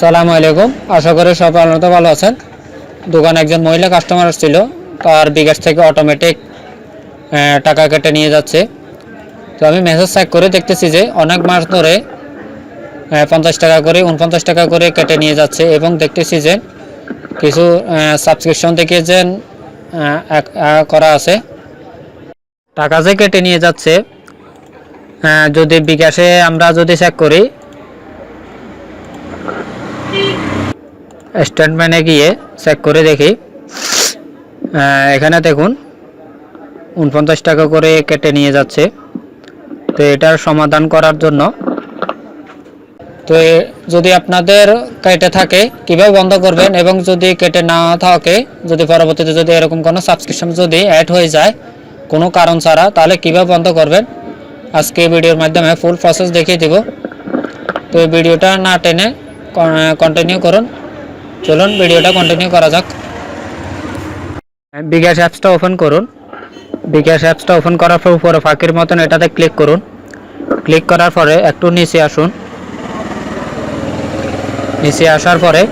সালামু আলাইকুম। আশা করি সব আনন্দ ভালো আছেন। দোকানে একজন মহিলা কাস্টমার ছিল তার বিকাশ থেকে অটোমেটিক টাকা কেটে নিয়ে যাচ্ছে। তো আমি মেসেজ চেক করে দেখতেছি যে অনেক মাস ধরে পঞ্চাশ টাকা করে উনপঞ্চাশ টাকা করে কেটে নিয়ে যাচ্ছে এবং দেখতেছি যে কিছু সাবস্ক্রিপশন থেকে যে করা আছে। টাকা যে কেটে নিয়ে যাচ্ছে যদি বিকাশে আমরা যদি চেক করি স্টেটমেন্টে গিয়ে চেক করে দেখি। এখানে দেখুন, উনপঞ্চাশ টাকা করে কেটে নিয়ে যাচ্ছে। তো এটার সমাধান করার জন্য তো যদি আপনাদের কেটে থাকে, কীভাবে বন্ধ করবেন এবং যদি কেটে না থাকে, যদি পরবর্তীতে যদি এরকম কোনো সাবস্ক্রিপশন যদি অ্যাড হয়ে যায়, কোনো কারণ ছাড়া, তাহলে কীভাবে বন্ধ করবেন? আজকে ভিডিওর মাধ্যমে ফুল প্রসেস দেখিয়ে দিব। তো ভিডিওটা না টেনে কন্টিনিউ করুন। চলুন ভিডিওটা কন্টিনিউ করা যাক। বিকাশ অ্যাপসটা ওপেন করুন। বিকাশ অ্যাপসটা ওপেন করার পর উপরে ফাঁকির মতন এটাতে ক্লিক করুন। ক্লিক করার পরে একটু নিচে আসুন। নিচে আসার পরে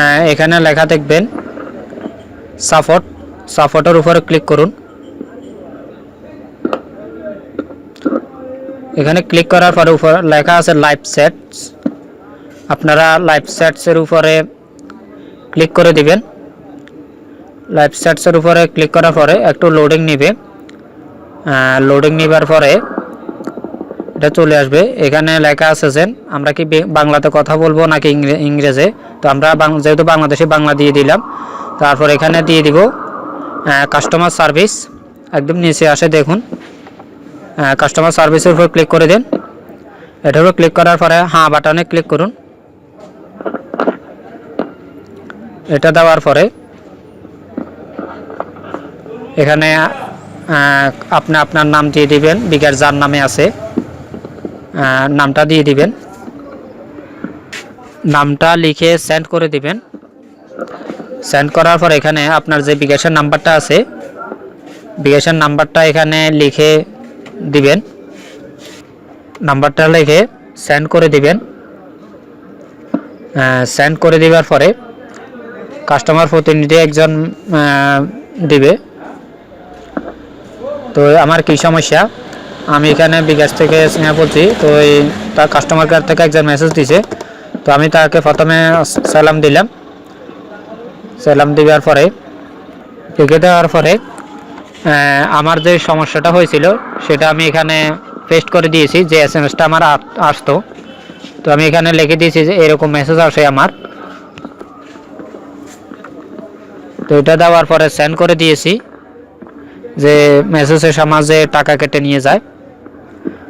আহ, এখানে লেখা দেখবেন সাপোর্ট সাপোর্টের উপরে ক্লিক করুন। এখানে ক্লিক করার পরে উপর লেখা আছে লাইভ সেটস আপনারা লাইভ সেটসের উপরে ক্লিক করে দিবেন। লাইভ সেটসের উপরে ক্লিক করার পরে একটু লোডিং নিবে। লোডিং নেবার পরে এটা চলে আসবে। এখানে লেখা আছে যে, আমরা কি বাংলাতে কথা বলব নাকি ইংরে- ইংরেজে? তো আমরা যেহেতু বাংলাদেশে বাংলা দিয়ে দিলাম, তারপর এখানে দিয়ে দিব কাস্টমার সার্ভিস একদম নিচে আসে দেখুন। কাস্টমার সার্ভিসের উপর ক্লিক করে দিন। এটার উপর ক্লিক করার পরে হ্যাঁ বাটনে ক্লিক করুন। এটা দেওয়ার পরে এখানে আপনি আপনার নাম দিয়ে দিবেন, বিকাশ যার নামে আছে নামটা দিয়ে দিবেন। নামটা লিখে সেন্ড করে দিবেন। সেন্ড করার পর এখানে আপনার যে বিকাশের নাম্বারটা আছে, বিকাশের নাম্বারটা এখানে লিখে দিবেন। নাম্বারটা লিখে সেন্ড করে দিবেন। সেন্ড করে দেওয়ার পরে কাস্টমার প্রতিনিধি একজন দিবে। তো আমার কি সমস্যা? আমি এখানে বিকাশ থেকে স্নেহা বলছি, তো এই তার কাস্টমার কেয়ার থেকে একজন মেসেজ দিছে। তো আমি তাকে প্রথমে সালাম দিলাম। সালাম দেওয়ার পরে লিখে দেওয়ার পরে আমার যে সমস্যাটা হয়েছিল, সেটা আমি এখানে পেস্ট করে দিয়েছি যে এস এম এসটা আমার আসতো। তো আমি এখানে লিখে দিয়েছি যে এরকম মেসেজ আসে আমার। তো এটা দেওয়ার পরে সেন্ড করে দিয়েছি যে মেসেজের সমাজে টাকা কেটে নিয়ে যায়।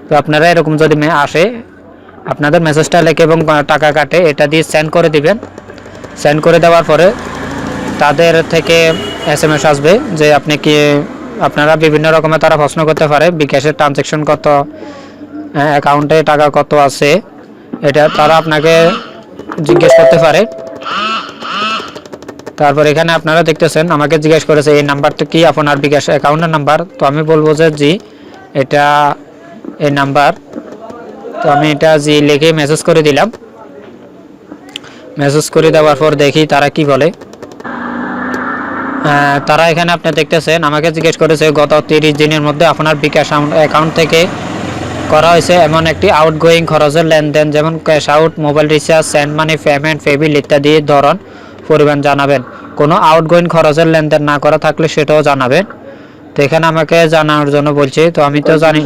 তো আপনারা এরকম যদি আসে, আপনাদের মেসেজটা লেখে এবং টাকা কাটে, এটা দিয়ে সেন্ড করে দিবেন। সেন্ড করে দেওয়ার পরে তাদের থেকে এস এম এস আসবে যে আপনি কি, আপনারা বিভিন্ন রকমের তারা প্রশ্ন করতে পারে, বিকাশের ট্রানজ্যাকশন কত অ্যাকাউন্টে টাকা কত আছে, এটা তারা আপনাকে জিজ্ঞেস করতে পারে। তারপর এখানে আপনারা দেখতেছেন, আমাকে জিজ্ঞেস করেছে, এই নাম্বারটা কি? আপনার বিকাশ অ্যাকাউন্টের নাম্বার? তো আমি বলব যে, জি, এটা এই নাম্বার। তো আমি এটা জি লিখে মেসেজ করে দিলাম। মেসেজ করে দেওয়ার পর দেখি তারা কি বলে। তারা এখানে আপনি দেখতেছেন, আমাকে জিজ্ঞেস করেছে, গত তিরিশ দিনের মধ্যে আপনার বিকাশ অ্যাকাউন্ট থেকে করা হয়েছে এমন একটি আউটগোয়িং খরচের লেনদেন, যেমন cash out mobile recharge send money payment pay bill ইত্যাদি ধরন। পরিমাণ জানাবেন। কোনো আউটগোয়িং খরচের লেনদেন না করা থাকলে সেটাও জানাবেন। তো এখানে আমাকে জানানোর জন্য বলছি, তো আমি তো জানি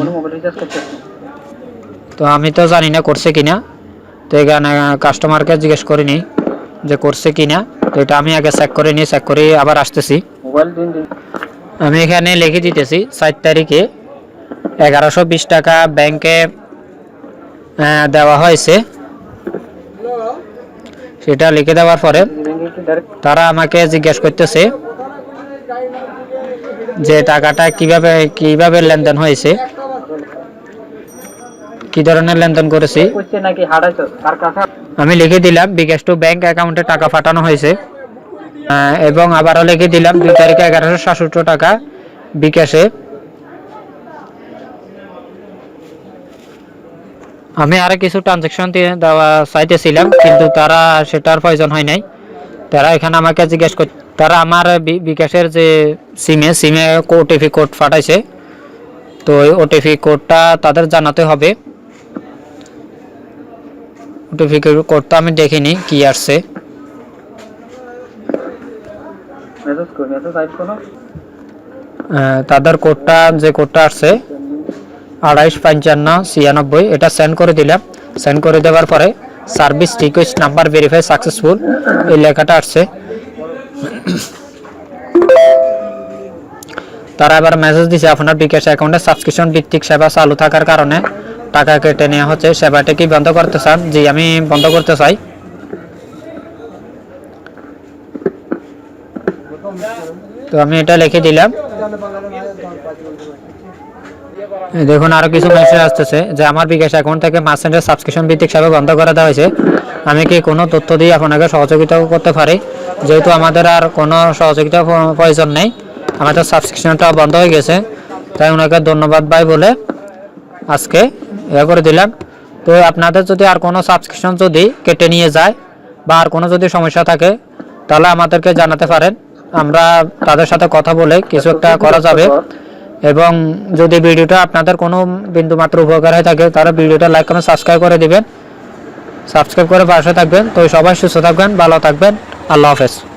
তো আমি তো জানি না করছে কিনা। তো এখানে কাস্টমারকে জিজ্ঞেস করিনি যে করছে কিনা। তো এটা আমি আগে চেক করে নিই চেক করে আবার আসতেছি। আমি এখানে লিখে দিতেছি সাত তারিখে এগারোশো বিশ টাকা ব্যাংকে দেওয়া হয়েছে। সেটা লিখে দেওয়ার পরে তারা আমাকে জিজ্ঞেস করতেছে যে টাকাটা কীভাবে কীভাবে লেনদেন হয়েছে? কি ধরনের লেনদেন করেছি? আমি লিখে দিলাম, বিকাশ টু ব্যাংক অ্যাকাউন্টে টাকা পাঠানো হয়েছে। এবং আবারও লিখে দিলাম, দুই তারিখে এগারোশো সাতষট্টি টাকা বিকাশে। আমি আরও কিছু ট্রানজেকশন দেওয়া চাইতেছিলাম, কিন্তু তারা সেটার প্রয়োজন হয় নাই। তারা এখানে আমাকে জিজ্ঞেস কর তারা আমার বিকাশের যে সিমে সিমে ওটিপি কোড পাঠাইছে। তো ওই ওটিপি কোডটা তাদের জানাতে হবে। ওটিপি কোডটা আমি দেখিনি কি আসছে। তাদের কোডটা যে কোডটা আসছে আড়াইশ পঞ্চান্ন ছিয়ানব্বই এটা সেন্ড করে দিলাম। সেন্ড করে দেওয়ার পরে service request number verify successful এই লেখাটা আসছে। তারা এবার মেসেজ দিছে, আপনার বিকাশ অ্যাকাউন্টে সাবস্ক্রিপশন ভিত্তিক সেবা চালু থাকার কারণে টাকা কেটে নেওয়া হচ্ছে। সেবাটি কি বন্ধ করতে চান? জি, আমি বন্ধ করতে চাই। তো আমি এটা লিখে দিলাম। দেখুন আরও কিছু মেসেজ আসতেছে যে, আমার বিকাশ অ্যাকাউন্ট থেকে মাসেন্টের সাবস্ক্রিপশন ভিত্তিক সেবা বন্ধ করে দেওয়া হয়েছে। আমি কি কোনো তথ্য দিয়ে আপনাকে সহযোগিতা করতে পারি? যেহেতু আমাদের আর কোনো সহযোগিতা প্রয়োজন নেই, আমাদের সাবস্ক্রিপশনটা বন্ধ হয়ে গেছে। তাই ওনাকে ধন্যবাদ ভাই বলে আজকে ইয়ে করে দিলাম। তো আপনাদের যদি আর কোনো সাবস্ক্রিপশন যদি কেটে নিয়ে যায় বা আর কোনো যদি সমস্যা থাকে, তাহলে আমাদেরকে জানাতে পারেন। আমরা তাদের সাথে কথা বলে কিছু একটা করা যাবে। এবং যদি ভিডিওটা আপনাদের কোনো বিন্দু মাত্র উপকার হয়ে থাকে তারা ভিডিওটা লাইক কমেন্ট সাবস্ক্রাইব করে দেবেন। সাবস্ক্রাইব করে পাশে থাকবেন। তো সবাই সুস্থ থাকবেন, ভালো থাকবেন। আল্লাহ হাফেজ।